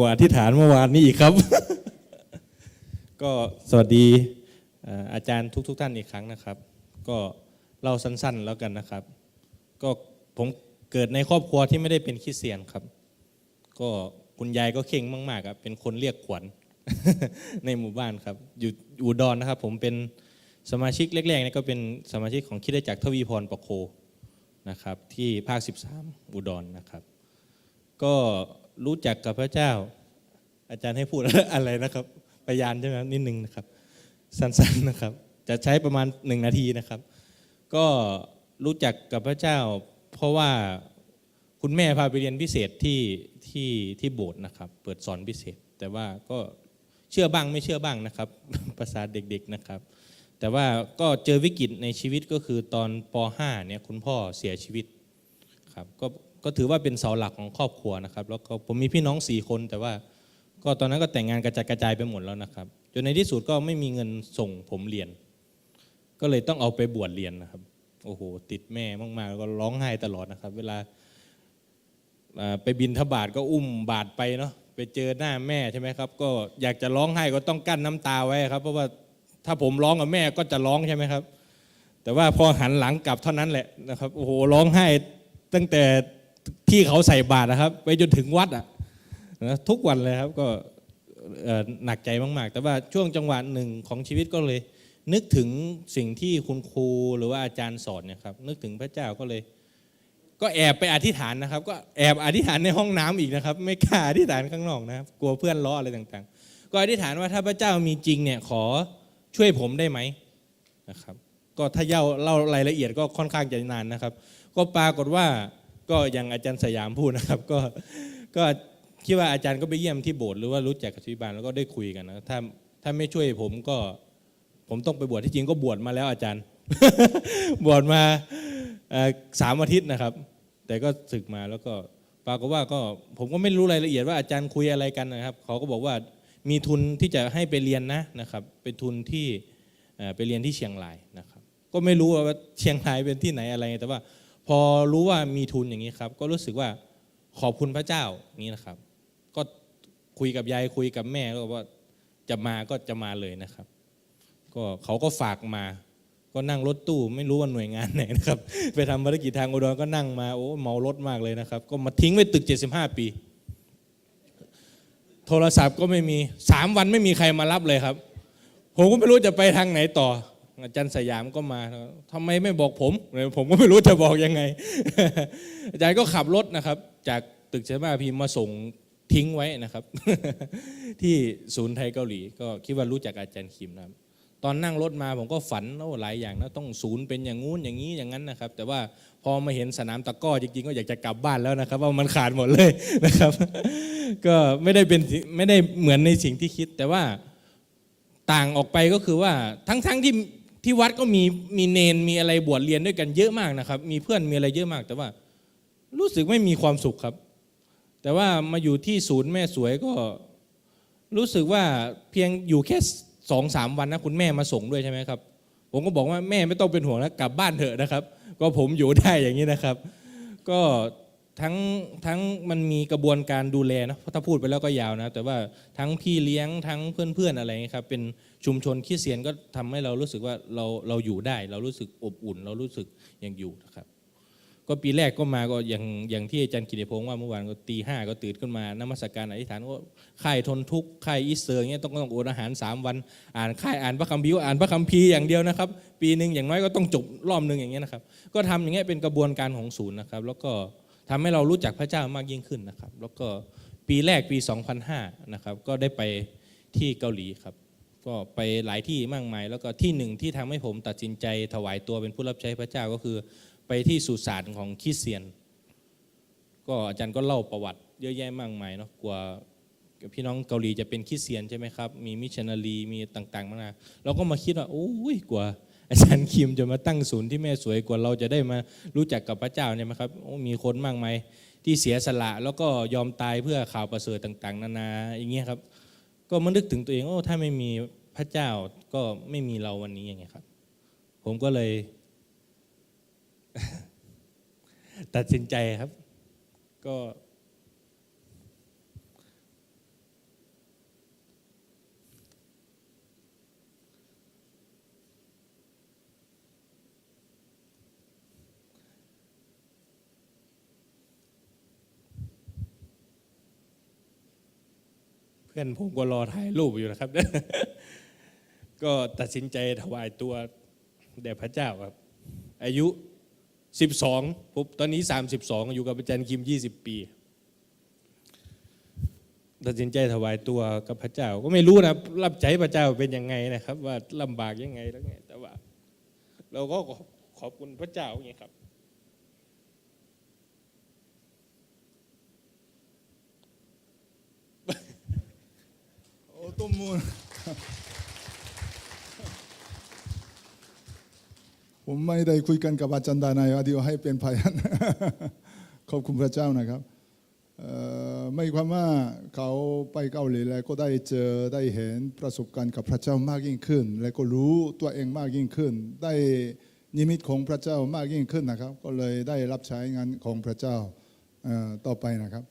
กว่าอธิษฐานเมื่อวานนี้อีกครับ ก็สวัสดีอาจารย์ทุกๆท่านอีกครั้งนะครับ ก็เล่าสั้นๆแล้วกันนะครับ ก็ผมเกิดในครอบครัวที่ไม่ได้เป็นคริสเตียนครับ ก็คุณยายก็เข่งมากๆครับเป็นคนเรียกขวัญในหมู่บ้านครับ อยู่อุดรนะครับ ผมเป็นสมาชิกแรกๆนี่ก็เป็นสมาชิกของคิดจักรทวีพรประโคนะครับ ที่ภาค 13 อุดรนะครับ ก็ รู้จักกับพระเจ้า อาจารย์ให้พูดอะไรนะครับพยานใช่ไหมนิดนึงนะครับ สั้นๆนะครับ จะใช้ประมาณหนึ่งนาทีนะครับ ก็รู้จักกับพระเจ้า เพราะว่าคุณแม่พาไปเรียนพิเศษที่ที่ที่โบสถ์นะครับ เปิดสอนพิเศษ แต่ว่าก็เชื่อบ้างไม่เชื่อบ้างนะครับ ภาษาเด็กๆนะครับ แต่ว่าก็เจอวิกฤตในชีวิตก็คือตอนป .5 เนี่ยคุณพ่อเสียชีวิตครับก็ ก็ถือว่าเป็นเสาหลักของครอบครัวนะครับ แล้วก็ผมมีพี่น้องสี่คน แต่ว่าก็ตอนนั้นก็แต่งงานกระจัดกระจายไปหมดแล้วนะครับ จนในที่สุดก็ไม่มีเงินส่งผมเรียน ก็เลยต้องเอาไปบวชเรียนนะครับ โอ้โห ติดแม่มากๆแล้วก็ร้องไห้ตลอดนะครับ เวลาไปบินทบาทก็อุ้มบาทไปเนาะไปเจอหน้าแม่ใช่ไหมครับ ก็อยากจะร้องไห้ก็ต้องกั้นน้ำตาไว้ครับ เพราะว่าถ้าผมร้องกับแม่ก็จะร้องใช่ไหมครับ แต่ว่าพอหันหลังกลับเท่านั้นแหละนะครับโอ้โหร้องไห้ตั้งแต่ ที่เขาใส่บาตรนะครับ ไปจนถึงวัดอะนะทุกวันเลยครับก็หนักใจมาก ๆ แต่ว่าช่วงจังหวะหนึ่งของชีวิตก็เลย นึกถึงสิ่งที่คุณครูหรือว่าอาจารย์สอนเนี่ยครับนึกถึงพระเจ้าก็เลย ก็แอบไปอธิษฐานนะครับ ก็แอบอธิษฐานในห้องน้ำอีกนะครับ ไม่กล้าอธิษฐานข้างนอกนะครับ กลัวเพื่อนล้ออะไรต่างๆ ก็อธิษฐานว่าถ้าพระเจ้ามีจริงเนี่ยขอช่วยผมได้ไหมนะครับ ก็ถ้าเล่าเล่ารายละเอียดก็ค่อนข้างจะนานนะครับ ก็ปรากฏว่า ก็อย่างอาจารย์สยามพูดนะครับ ก็ก็คิดว่าอาจารย์ก็ไปเยี่ยมที่โบสถ์หรือว่ารู้จักกับที่บ้านแล้วก็ได้คุยกันนะถ้าถ้าไม่ช่วยผมก็ผมต้องไปบวชที่จริงก็บวชมาแล้วอาจารย์ บวชมาสามอาทิตย์นะครับ แต่ก็ศึกมาแล้วก็ปรากฏว่าก็ผมก็ไม่รู้รายละเอียดว่าอาจารย์คุยอะไรกันนะครับเขาก็บอกว่ามีทุนที่จะให้ไปเรียนนะนะครับ เป็นทุนที่ไปเรียนที่เชียงรายนะครับ ก็ไม่รู้ว่าเชียงรายเป็นที่ไหนอะไร แต่ว่า พอรู้ว่ามีทุนอย่างนี้ครับ ก็รู้สึกว่าขอบคุณพระเจ้านี้นะครับ ก็คุยกับยายคุยกับแม่ก็บอกว่าจะมาก็จะมาเลยนะครับ ก็เขาก็ฝากมา ก็นั่งรถตู้ไม่รู้ว่าหน่วยงานไหนนะครับ ไปทำภารกิจทางอุดรก็นั่งมาโอ้เมารถมากเลยนะครับ ก็มาทิ้งไว้ตึก 75 ปี โทรศัพท์ก็ไม่มีสามวันไม่มีใครมารับเลยครับ ผมก็ไม่รู้จะไปทางไหนต่อ อาจารย์สยามก็มาทำไมไม่บอกผม ผมก็ไม่รู้จะบอกยังไง อาจารย์ก็ขับรถนะครับ จากตึกเชมาพีมาส่งทิ้งไว้นะครับ ที่ศูนย์ไทยเกาหลี ก็คิดว่ารู้จักอาจารย์คิมนะครับ ตอนนั่งรถมาผมก็ฝันโอ้หลายอย่างนะต้องศูนย์เป็นอย่างงู้นอย่างนี้อย่างนั้นนะครับ แต่ว่าพอมาเห็นสนามตะก้อจริงๆ ก็อยากจะกลับบ้านแล้วนะครับ ว่ามันขาดหมดเลยนะครับ ก็ไม่ได้เป็นไม่ได้เหมือนในสิ่งที่คิด แต่ว่าต่างออกไปก็คือว่าทั้งๆทที่ ที่วัดก็มีมีเนนมีอะไรบวชเรียนด้วยกันเยอะมากนะครับ มีเพื่อนมีอะไรเยอะมาก แต่ว่ารู้สึกไม่มีความสุขครับ แต่ว่ามาอยู่ที่ศูนย์แม่สวยก็รู้สึกว่าเพียงอยู่แค่สองสามวันนะคุณแม่มาส่งด้วยใช่ไหมครับ ผมก็บอกว่าแม่ไม่ต้องเป็นห่วงนะกลับบ้านเถอะนะครับ ก็ผมอยู่ได้อย่างนี้นะครับ ก็ ทั้งทั้งมันมีกระบวนการดูแลนะเพราะถ้าพูดไปแล้วก็ยาวนะ แต่ว่าทั้งพี่เลี้ยงทั้งเพื่อนๆอะไรอย่างนี้ครับเป็นชุมชนคริสเตียนก็ทำให้เรารู้สึกว่าเราเราอยู่ได้ เรารู้สึกอบอุ่น เรารู้สึกยังอยู่นะครับ ก็ปีแรกก็มาก็อย่างอย่างที่อาจารย์กิติพงศ์ว่าเมื่อวานก็ตีห้าก็ตื่นขึ้นมานมัสการอธิษฐานก็ค่ายทนทุกข์ค่ายอีสเตอร์เงี้ยต้องต้องอดอาหาร 3 วัน อ่านค่ายอ่านพระคัมภีร์อ่านพระคัมภีร์อย่างเดียวนะครับ ปีหนึ่งอย่างน้อยก็ต้องจบรอบหนึ่งอย่างเงี้ยนะครับ ก็ทำอย่างเงี้ยเป็นกระบวนการของศูนย์นะครับ แล้วก็ ทำให้เรารู้จักพระเจ้ามากยิ่งขึ้นนะครับ แล้วก็ปีแรกปี 2005 นะครับ ก็ได้ไปที่เกาหลีครับ ก็ไปหลายที่มากมาย แล้วก็ที่หนึ่งที่ทำให้ผมตัดสินใจถวายตัวเป็นผู้รับใช้พระเจ้าก็คือ ไปที่สุสานของคริสเตียน ก็อาจารย์ก็เล่าประวัติเยอะแยะมากมายเนาะกลัวพี่น้องเกาหลีจะเป็นคริสเตียนใช่ไหมครับ มีมิชชันนารีมีต่างๆมากมายเราก็มาคิดว่าโอ้ยกว่า อาจารย์คิมจะมาตั้งศูนย์ที่แม่สวยกว่าเราจะได้มารู้จักกับพระเจ้าเนี่ยไหมครับมีคนมากมายที่เสียสละแล้วก็ยอมตายเพื่อข่าวประเสริฐต่าง ๆ นานาอย่างเงี้ยครับ ก็มานึกถึงตัวเองโอ้ถ้าไม่มีพระเจ้าก็ไม่มีเราวันนี้อย่างเงี้ยครับ ผมก็เลย ตัดสินใจครับ ก็ เพื่อนผมก็รอถ่ายรูปอยู่นะครับ ก็ตัดสินใจถวายตัวแด่พระเจ้าครับ อายุ 12ปุ๊บตอนนี้ 32 อยู่กับอาจารย์คิม 20 ปี ตัดสินใจถวายตัวกับพระเจ้า ก็ไม่รู้นะรับใจพระเจ้าเป็นยังไงนะครับ ว่าลำบากยังไงแล้วไงแต่ว่า เราก็ขอบขอบคุณพระเจ้าอย่างนี้ครับ โอ้ตุ้มมูลผมไม่ได้คุยกันกับอาจารย์ดานายว่าเดียวให้เป็นพยานขอบคุณพระเจ้านะครับไม่ความว่าเขาไปเกาหลีแล้วก็ได้เจอได้เห็นประสบการณ์กับพระเจ้ามากยิ่งขึ้น และก็รู้ตัวเองมากยิ่งขึ้น ได้นิมิตของพระเจ้ามากยิ่งขึ้นนะครับ ก็เลยได้รับใช้งานของพระเจ้าต่อไปนะครับ